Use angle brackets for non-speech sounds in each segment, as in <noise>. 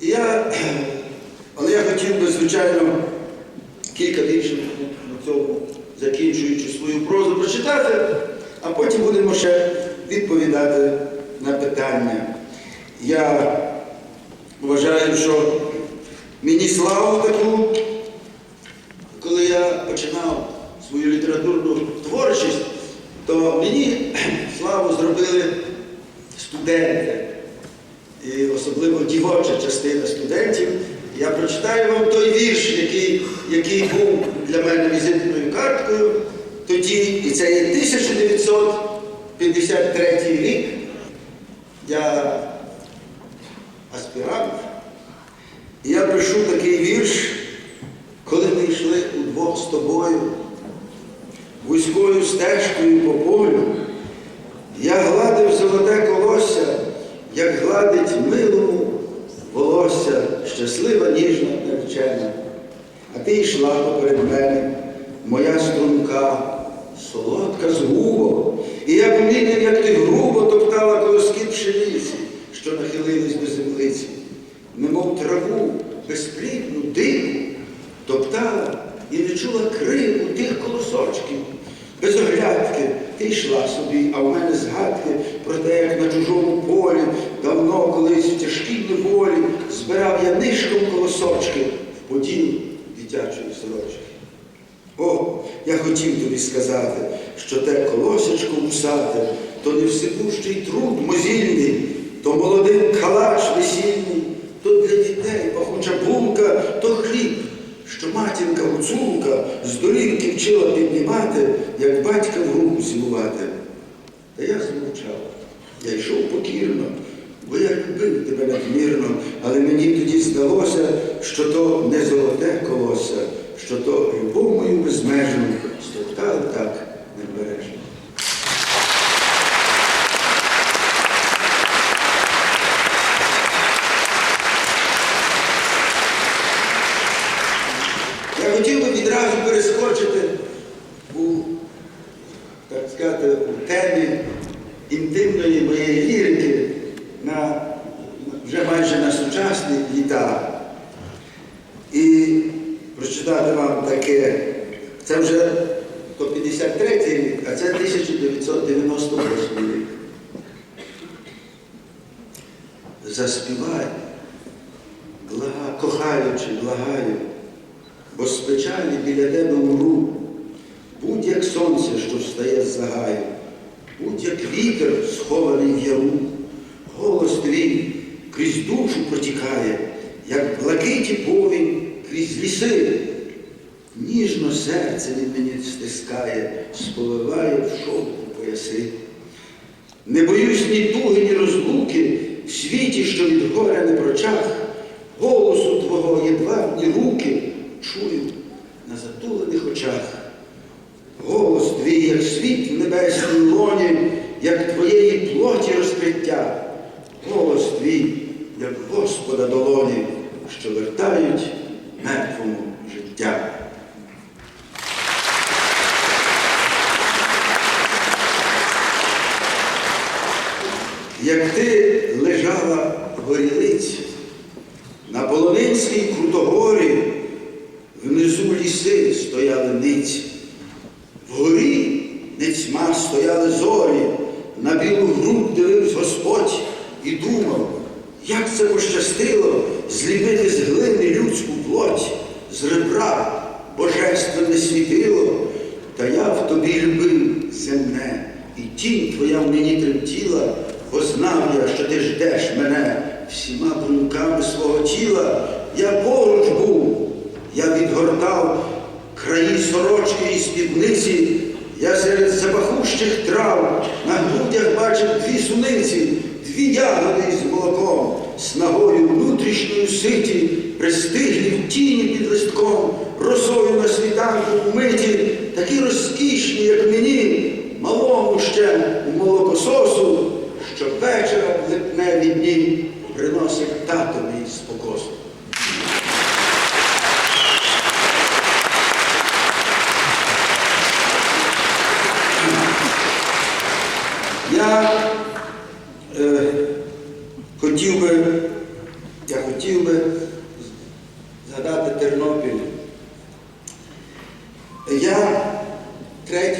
Я, <clears throat> але я хотів би, звичайно, кілька віршів на цьому, закінчуючи свою прозу, прочитати, а потім будемо ще відповідати на питання. Я вважаю, що мені славу таку, коли я починав свою літературну творчість, то мені <clears throat> славу зробили студенти. Особливо дівоча частина студентів. Я прочитаю вам той вірш, який, який був для мене візитною карткою тоді, і це є 1953 рік. Я аспірант. І я пишу такий вірш, коли ми йшли удвох з тобою, вузькою стежкою по полю. Я гладив золоте колосся, як гладить милому волосся, щаслива ніжна наречена. А ти йшла поперед мене, моя струнка, солодка згуба. І я помітив, як ти грубо топтала колоски пшениці, що нахилились до землиці, немов траву безплідну, дику, топтала і не чула крику тих колосочків. Без оглядки ти йшла собі, а в мене згадки про те, як на чужому полі давно колись в тяжкій неволі збирав я нишком колосочки в поділ дитячої сорочки. О, я хотів тобі сказати, що те колосечко вусате, то не всепущий труд мозільний, то молодий калач весільний, то для дітей пахуча булка, то хліб, що матінка гуцулка з долівки вчила піднімати, як батька в руку цілувати. Та я змовчав, я йшов покірно, любив тебе надмірно, але мені тоді здалося, що то не золоте колося, що то любов мою безмежну стоптали так небережно. Я хотів би відразу перескочити у, так сказати, у темі інтимної моєї лірики на майже на сучасні літа. І прочитати вам таке, це вже то 53 рік, а це 1998 рік. Заспівай, блага, кохаючи, благаю, бо з печалі біля тебе умру, будь як сонце, що встає з загаю, будь як вітер, схований в яру, голос твій крізь душу протікає, як блакиті повінь крізь ліси. Ніжно серце він мені стискає, сповиває в шовку пояси. Не боюсь ні туги, ні розлуки, в світі, що від горя не прочах, голосу твого єдвабні руки чую на затулених очах. Голос твій, як світ в небесній лоні, як твоєї плоті розкриття. Голос твій, як Господа долоні, що вертають мертвому життя. Як ти лежала в горілиці, на Полонинській крутогорі, внизу ліси стояли ниці, вгорі нецьма стояли зорі, на білу грудь дивився Господь і думав, як це пощастило зліпити з глини людську плоть, з ребра божественне світило, та я в тобі любив земне, і тінь твоя в мені тремтіла, бо знав я, що ти ждеш мене всіма брунками свого тіла. Я поруч був, я відгортав краї сорочки і спідниці, я серед запахущих трав на грудях бачив дві суниці, дві ягоди із молоком, снагою внутрішньою ситі, пристиглі в тіні під листком, росою на світанку вмиті, такі розкішні, як мені, малому ще у молокососу, що вечора в липневі дні приносить тато мій спокосу. Я е, хотів би, як хотів би згадати Тернопіль. Я 3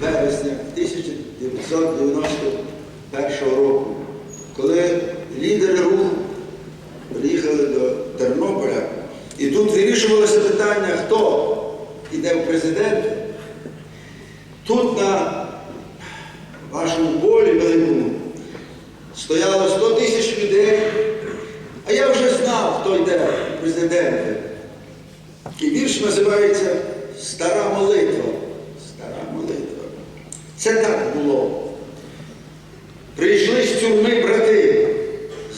вересня 1991 року, коли лідери руху приїхали до Тернополя, і тут вирішувалося питання, хто йде в президенти, тут на вашому полі великому стояло 100 тисяч людей, а я вже знав, хто йде президенти. І вірш називається Стара молитва. Стара молитва. Це так було. Прийшли з тюрми брати,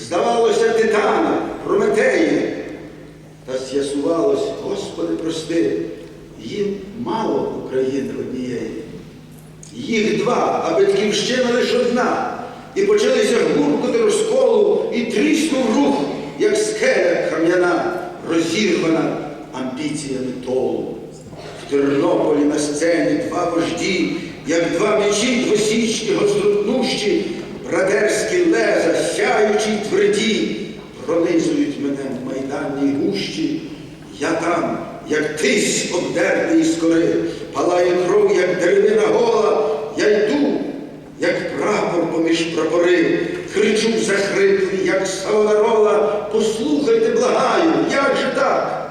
здавалося, титани, прометеї. Та з'ясувалось, Господи, прости, їм мало України однієї. Їх два, а батьківщина лише одна. І почалися гуркоти розколу, і тріснув рух, як скеля кам'яна, розірвана амбіціями толу. В Тернополі на сцені два вожді, як два мечі двосічні, гостротнущі, братерські леза, сяючі тверді, пронизують мене в майданній гущі. Я там, як тись обдертий з кори, палає кров, як деревина гола, я йду, як прапор поміж прапори, кричу захриплий, як савонарола, послухайте, благаю, як же так?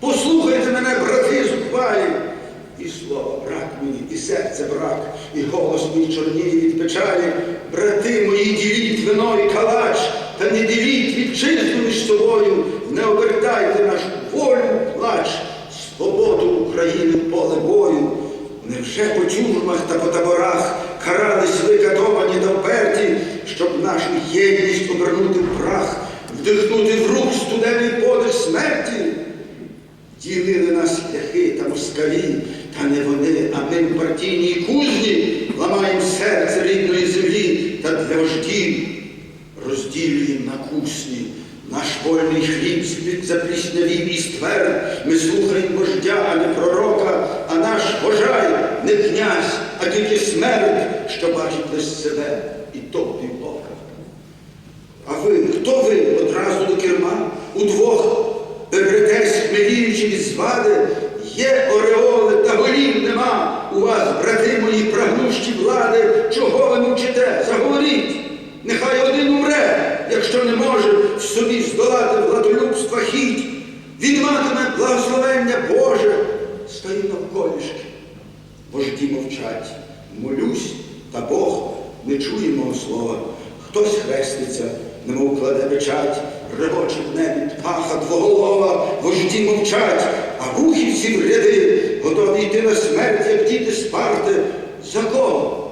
Послухайте мене, брати зухвалі. І слова брак мені, і серце брак, і голос мій чорніє від печалі. Брати мої, діліть вино і калач, та не діліть вітчизну між собою, не обертайте нашу волю плач, свободу України поле бою. Невже по тюрмах та по таборах карались ви катовані та вперті, щоб нашу єдність обернути в прах, вдихнути в рух студений подих смерті? Ділили нас шляхи та москалі, та не вони, а ми в партійній кузні ламаємо серце рідної землі та для вождів розділюємо на кусні. Наш вольний хліб з-під запліснявів і ствер. Ми слухаємо вождя, а не пророка, а наш вожай не князь, а тільки смерть, що бачить лише себе і то півока. А ви, хто ви одразу до керма? Удвох бебретесь, хмеліючи від звади, є ореоли та голів нема. У вас, брати мої, прагнущі влади, чого ви мовчите? Заговоріть. Нехай один умре, якщо не може в собі здолати владолюбства хіть. Він матиме благословення Боже. Стою навколішки. Вожді мовчать. Молюсь, та Бог не чує мого слова. Хтось хреститься, немов кладе печать, ревоче в небі птаха двоголова, вожді мовчать, а рухівці в ряди, готові йти на смерть, як діти Спарти. За кого?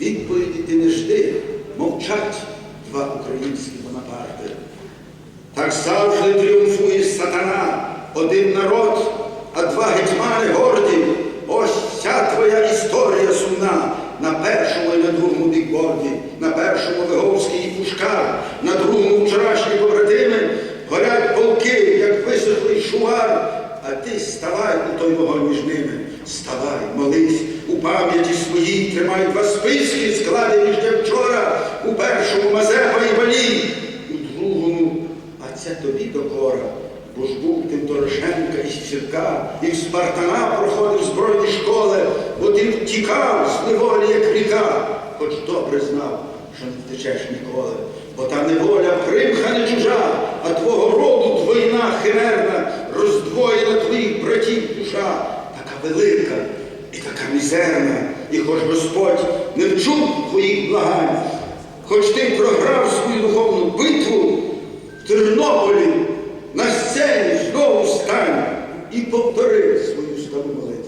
Відповіді ти не жди, мовчать два українські Бонапарти. Так завжди тріумфує сатана, один народ, а два гетьмани горді. Ось вся твоя історія сумна. На першому і на другому бікборді, на першому Виговський і Пушкар, на другому вчорашні побратими горять полки, як висохлий шувар. А ти ставай у той вогонь між ними, ставай, молись, у пам'яті своїй тримай два списки, складені ще вчора, у першому Мазепа і Валій, у другому, а це тобі докора. Бо ж був ти Дорошенка із Сірка, і в Спартана проходив бо ти втікав з неволі, як ріка, хоч добре знав, що не втечеш ніколи. Бо та неволя примха не чужа, а твого роду двойна химерна, роздвоєна твоїх братів душа, така велика і така мізерна, і хоч Господь не вчув твоїх благань, хоч ти програв свою духовну битву в Тернополі на сцені знову стань і повтори свою стару молитву.